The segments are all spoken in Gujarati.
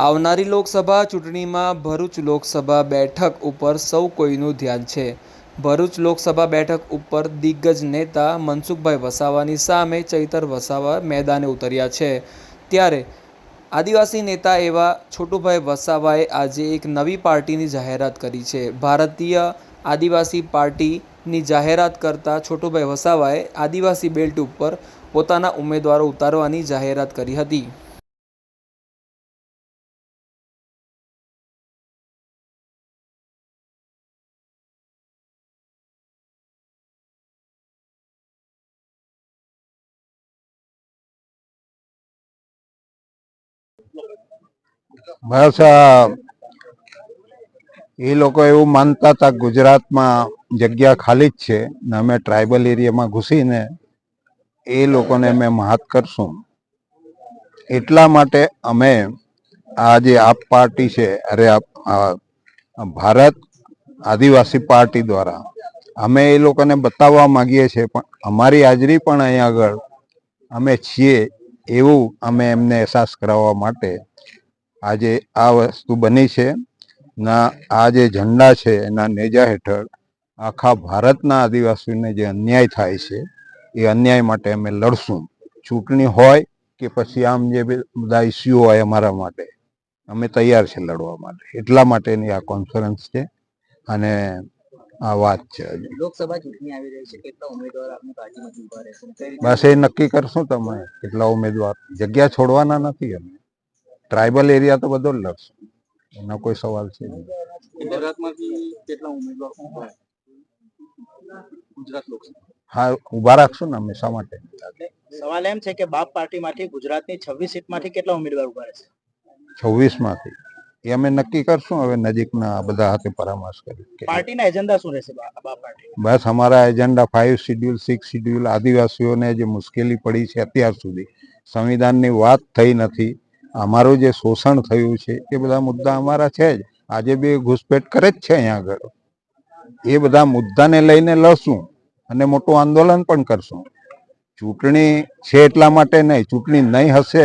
આવનારી લોકસભા ચૂંટણીમાં ભરૂચ લોકસભા બેઠક ઉપર સૌ કોઈનું ધ્યાન છે. ભરૂચ લોકસભા બેઠક ઉપર દિગ્ગજ નેતા મનસુખભાઈ વસાવાની સામે ચૈતર વસાવા મેદાને ઉતર્યા છે. ત્યારે આદિવાસી નેતા એવા છોટુભાઈ વસાવાએ આજે એક નવી પાર્ટીની જાહેરાત કરી છે. ભારતીય આદિવાસી પાર્ટીની જાહેરાત કરતા છોટુભાઈ વસાવાએ આદિવાસી બેલ્ટ ઉપર પોતાના ઉમેદવારો ઉતારવાની જાહેરાત કરી હતી. બસ એ લોકો એવું માનતા હતા ગુજરાતમાં જગ્યા ખાલી જ છે ને અમે ટ્રાઇબલ એરિયામાં ઘૂસીને એ લોકોને અમે મહાત કરશું. એટલા માટે અમે આ જે આપ પાર્ટી છે, અરે આપ- ભારત આદિવાસી પાર્ટી દ્વારા અમે એ લોકોને બતાવવા માંગીએ છીએ, પણ અમારી હાજરી પણ અહીંયા આગળ અમે છીએ એવું અમે એમને અહેસાસ કરાવવા માટે આજે આ વસ્તુ બની છે. ના, આ જે ઝંડા છે, એના નેજા હેઠળ આખા ભારતના આદિવાસીઓને જે અન્યાય થાય છે, એ અન્યાય માટે અમે લડશું. ચૂંટણી હોય કે પછી આમ જે બધા ઇસ્યુ હોય અમારા માટે, અમે તૈયાર છે લડવા માટે. એટલા માટેની આ કોન્ફરન્સ છે. અને આ વાત છે. લોકસભા ચૂંટણી આવી રહી છે કેટલા ઉમેદવાર આપની પાર્ટીમાંથી ઊભા રહેશે બસ એ નક્કી કરશું તમે કેટલા ઉમેદવાર? જગ્યા છોડવાના નથી અમે. ટ્રાઇબલ એરિયા તો બધો જ લડશું એનો કોઈ સવાલ છે નહીં. ગુજરાતમાંથી કેટલા ઉમેદવાર ઊભા ગુજરાત લોકસભા. હા ઊભા રાખશું ને અમે શા માટે? સવાલ એમ છે કે બાપ પાર્ટીમાંથી ગુજરાતની છવ્વીસ સીટમાંથી કેટલા ઉમેદવાર ઊભા રહેશે? છવ્વીસમાંથી એ અમે નક્કી કરશું હવે નજીકના બધા હાથે પરામર્શ કરી પાર્ટીના એજન્ડા શું રહેશે બસ અમારા agenda five schedule six schedule આદિવાસીઓને જે મુશ્કેલી પડી છે અત્યાર સુધી સંવિધાનની વાત થઈ નથી અમારું જે શોષણ થયું છે એ બધા મુદ્દા અમારા છે જ. આજે બી ઘૂસપેટ કરે જ છે અહીંયા આગળ. એ બધા મુદ્દાને લઈને લડશું અને મોટું આંદોલન પણ કરશું. ચૂંટણી છે એટલા માટે નહીં ચૂંટણી નહીં હશે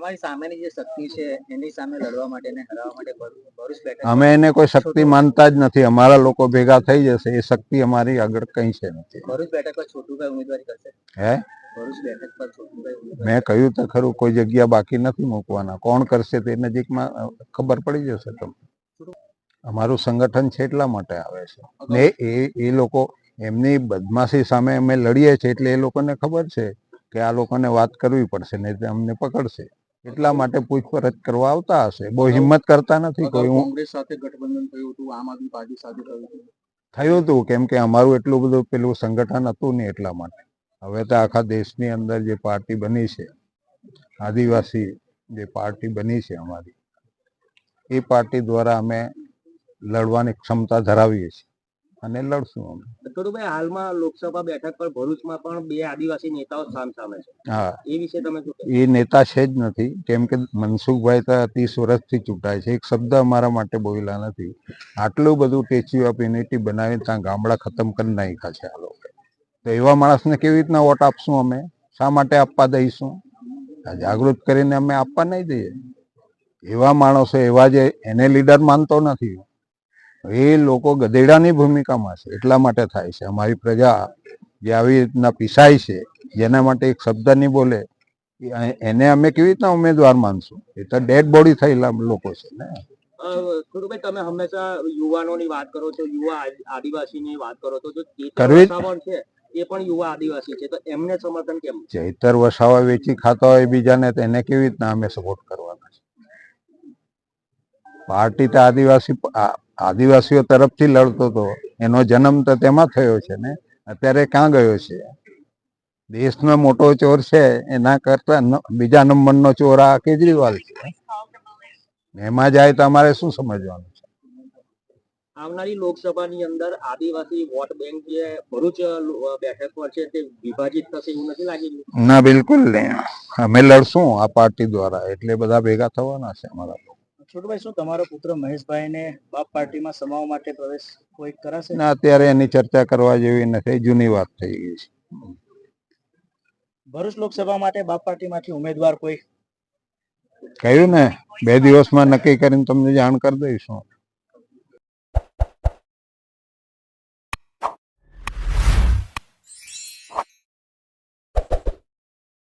તમારી સામેની જે શક્તિ છે એની સામે લડવા માટે ને હરાવવા માટે ભરૂચ બેઠક અમે એને કોઈ શક્તિ માનતા જ નથી. અમારા લોકો ભેગા થઈ જશે. એ શક્તિ અમારી આગળ કંઈ છે નથી. ભરૂચ બેઠક પર છોટુભાઈ ઉમેદવારી કરશે? હે? ભરૂચ બેઠક પર છોટુભાઈ મેં કહ્યું તો ખરું કોઈ જગ્યા બાકી નથી મૂકવાના. કોણ કરશે તે નજીકમાં ખબર પડી જશે તમને. અમારું સંગઠન છે એટલા માટે આવે છે. ને એ એ લોકો એમની બદમાશી સામે અમે લડીએ છીએ એટલે એ લોકોને ખબર છે કે આ લોકોને વાત કરવી પડશે ને તે અમને પકડશે. એટલા માટે પૂછપરછ કરવા આવતા હશે? બહુ હિંમત કરતા નથી કોઈ. હું કોંગ્રેસ સાથે ગઠબંધન થયું હતું આમ આદમી પાર્ટી સાથે થયું હતું. થયું હતું કેમ કે અમારું એટલું બધું પેલું સંગઠન હતું નહીં એટલા માટે. હવે તો આખા દેશની અંદર જે પાર્ટી બની છે આદિવાસી જે પાર્ટી બની છે અમારી એ પાર્ટી દ્વારા અમે લડવાની ક્ષમતા ધરાવીએ છીએ. અને લડશું અમે. છોટુભાઈ હાલમાં લોકસભા બેઠક પર ભરૂચમાં પણ બે આદિવાસી નેતાઓ સામ સામે છે. હા. એ વિશે તમે એ નેતા છે જ નથી. કેમ કે મનસુખભાઈ તો ત્રીસ વર્ષથી ચૂંટાય છે. એક શબ્દ અમારા માટે બોલ્યા નથી. આટલું બધું ટેચ્યુ ઓફ યુનિટી બનાવીને ત્યાં ગામડા ખતમ કરી નાખ્યા છે આ લોકો. તો એવા માણસને કેવી રીતના વોટ આપશું અમે? શા માટે આપવા દઈશું? જાગૃત કરીને અમે આપવા નહીં દઈએ. એવા માણસો એવા જે એને લીડર માનતો નથી. એ લોકો ગધેડાની ભૂમિકામાં છે એટલા માટે થાય છે. અમારી પ્રજા જે આવી રીતના પીસાય છે જેના માટે એક શબ્દ નહીં બોલે એને અમે કેવી રીતના ઉમેદવાર માનશું? એ તો ડેડ બોડી થયેલા લોકો છે ને. અ, તમે હંમેશા યુવાનોની વાત કરો છો યુવા આદિ- આદિવાસીની વાત કરો છો. કરવી છે એ પણ યુવા આદિવાસી છે તો એમને સમર્થન કેમ? ચૈતર વસાવા વેચી ખાતા હોય બીજાને તો એને કેવી રીતના અમે સપોર્ટ કરવાના છે? પાર્ટી તો આદિવાસી આદિવાસીઓ તરફથી લડતો હતો. એનો જન્મ તો તેમાં થયો છે ને. અત્યારે ક્યાં ગયો છે? દેશનો મોટો ચોર છે એના કરતા બીજા નંબરનો ચોર આ કેજરીવાલ છે. એમાં જાય તો અમારે શું સમજવાનું છે? આવનારી લોકસભાની અંદર આદિવાસી વોટ બેંક જે ભરૂચ બેઠક પર છે તે વિભાજિત થશે એવું નથી લાગી ના બિલકુલ નહીં. અમે લડશું આ પાર્ટી દ્વારા. એટલે બધા ભેગા થવાના છે અમારા છોટુભાઈ શું તમારો પુત્ર મહેશભાઈને બાપ પાર્ટીમાં સમાવવા માટે પ્રવેશ કોઈ કરાશે? ના અત્યારે એની ચર્ચા કરવા જેવી નથી. જૂની વાત થઈ ગઈ છે. ભરૂચ લોકસભા માટે બાપ પાર્ટીમાંથી ઉમેદવાર કોઈ? કહ્યું ને બે દિવસમાં નક્કી કરીને તમને જાણ કરી દઈશું.